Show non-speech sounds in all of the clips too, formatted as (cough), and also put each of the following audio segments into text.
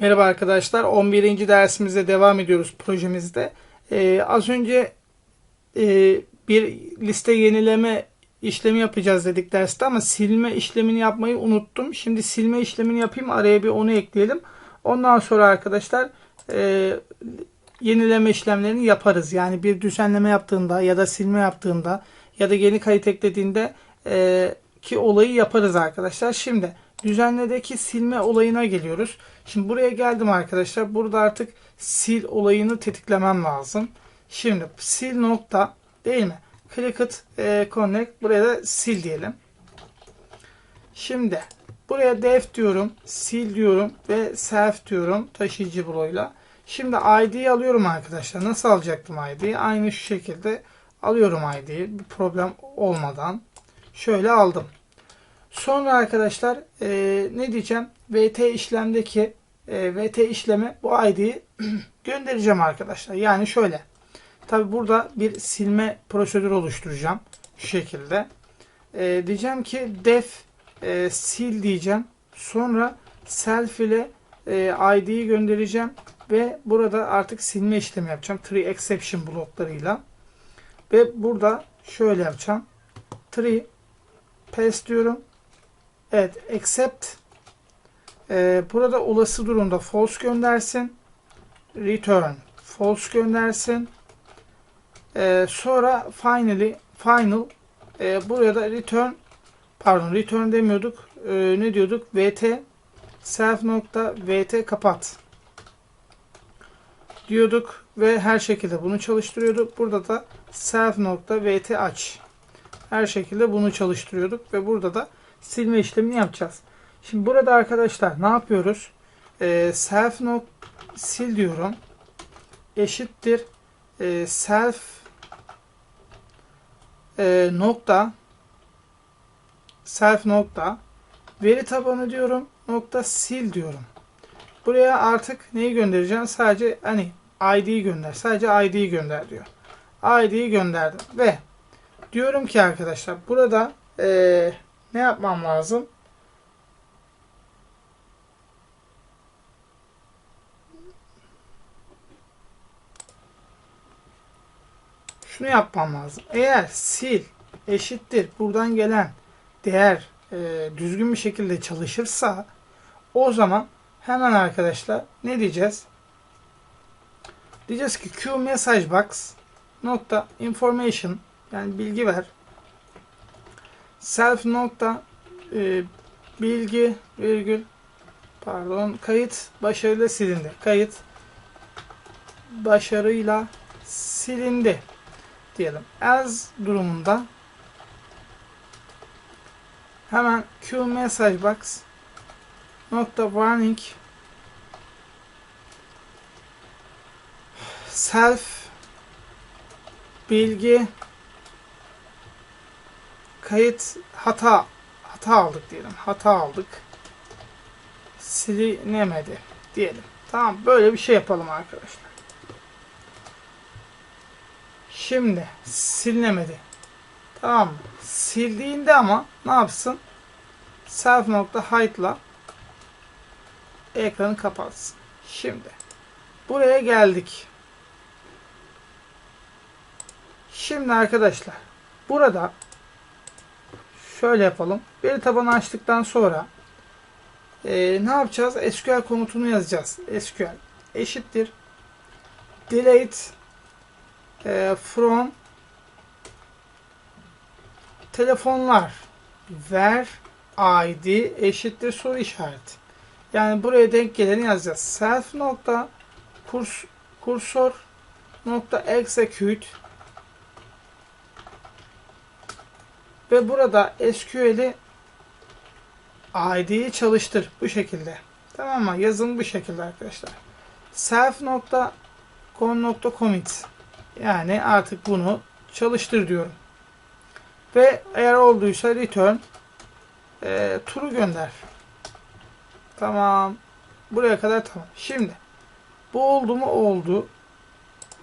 Merhaba arkadaşlar. 11. dersimizde devam ediyoruz projemizde. Ee, az önce e, bir liste yenileme işlemi yapacağız dedik derste ama silme işlemini yapmayı unuttum. Şimdi silme işlemini yapayım. Araya bir onu ekleyelim. Ondan sonra arkadaşlar e, yenileme işlemlerini yaparız. Yani bir düzenleme yaptığında ya da silme yaptığında ya da yeni kayıt eklediğinde e, ki olayı yaparız arkadaşlar. Şimdi düzenledeki silme olayına geliyoruz. Şimdi buraya geldim arkadaşlar. Burada artık sil olayını tetiklemem lazım. Şimdi sil nokta değil mi? Click it e, connect. Buraya da sil diyelim. Şimdi buraya def diyorum. Sil diyorum ve self diyorum taşıyıcı bloğuyla. Şimdi ID'yi alıyorum arkadaşlar. Nasıl alacaktım ID'yi? Aynı şu şekilde alıyorum ID'yi. Bir problem olmadan. Şöyle aldım. Sonra arkadaşlar e, ne diyeceğim? VT işlemdeki e, VT işleme bu ID'yi (clears throat) göndereceğim arkadaşlar. Yani şöyle. Tabi burada bir silme prosedürü oluşturacağım. Şu şekilde. E, diyeceğim ki def e, sil diyeceğim. Sonra self ile e, ID'yi göndereceğim. Ve burada artık silme işlemi yapacağım. Tree exception bloklarıyla. Ve burada şöyle yapacağım. Tree pass diyorum. Evet, except e, burada olası durumda false göndersin. Return false göndersin. E, sonra finally final e, buraya da return pardon return demiyorduk. E, ne diyorduk? vt self nokta vt kapat diyorduk ve her şekilde bunu çalıştırıyorduk. Burada da self nokta vt aç. Her şekilde bunu çalıştırıyorduk ve burada da silme işlemini yapacağız. Şimdi burada arkadaşlar ne yapıyoruz? Ee, self nok sil diyorum. Eşittir e, self e, nokta self nokta veri tabanı diyorum nokta sil diyorum. Buraya artık neyi göndereceğim? Sadece hani ID'yi gönder. Sadece ID'yi gönder diyor. ID'yi gönderdim ve diyorum ki arkadaşlar burada eee ne yapmam lazım? Şunu yapmam lazım. Eğer sil eşittir buradan gelen değer e, düzgün bir şekilde çalışırsa o zaman hemen arkadaşlar ne diyeceğiz? Diyeceğiz ki q message box nokta information yani bilgi ver self nokta e, bilgi virgül pardon kayıt başarıyla silindi. Kayıt başarıyla silindi diyelim. As durumunda hemen Q message box nokta warning self bilgi kayıt hata hata aldık diyelim. Hata aldık. Silinemedi diyelim. Tamam böyle bir şey yapalım arkadaşlar. Şimdi silinemedi. Tamam? Sildiğinde ama ne yapsın? Self nokta hide'la ekranı kapatsın. Şimdi buraya geldik. Şimdi arkadaşlar burada şöyle yapalım. Veri tabanı açtıktan sonra e, ne yapacağız? SQL komutunu yazacağız. SQL eşittir delete e, from telefonlar ver id eşittir soru işareti. Yani buraya denk geleni yazacağız. Self nokta kurs, kursor nokta execute Ve burada SQL'i ID'yi çalıştır. Bu şekilde. Tamam mı? Yazım bu şekilde arkadaşlar. Self nokta con nokta commit yani artık bunu çalıştır diyorum. Ve eğer olduysa return e, turu gönder. Tamam. Buraya kadar tamam. Şimdi bu oldu mu? Oldu.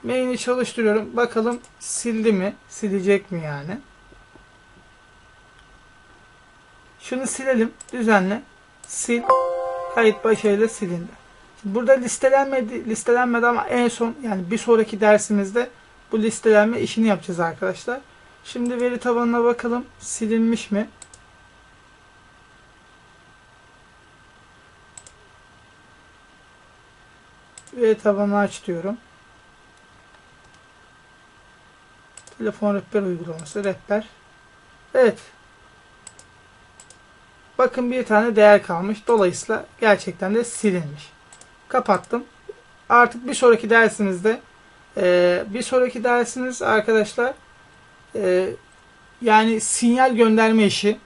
Main'i çalıştırıyorum. Bakalım sildi mi? Silecek mi yani? Şunu silelim. Düzenle. Sil. Kayıt başarıyla silindi. Burada listelenmedi, listelenmedi ama en son yani bir sonraki dersimizde bu listelenme işini yapacağız arkadaşlar. Şimdi veri tabanına bakalım silinmiş mi? Veri tabanını aç diyorum. Telefon rehber uygulaması rehber. Evet. Bakın bir tane değer kalmış. Dolayısıyla gerçekten de silinmiş. Kapattım. Artık bir sonraki dersimizde e, bir sonraki dersimiz arkadaşlar e, yani sinyal gönderme işi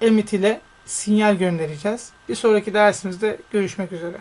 emit ile sinyal göndereceğiz. Bir sonraki dersimizde görüşmek üzere.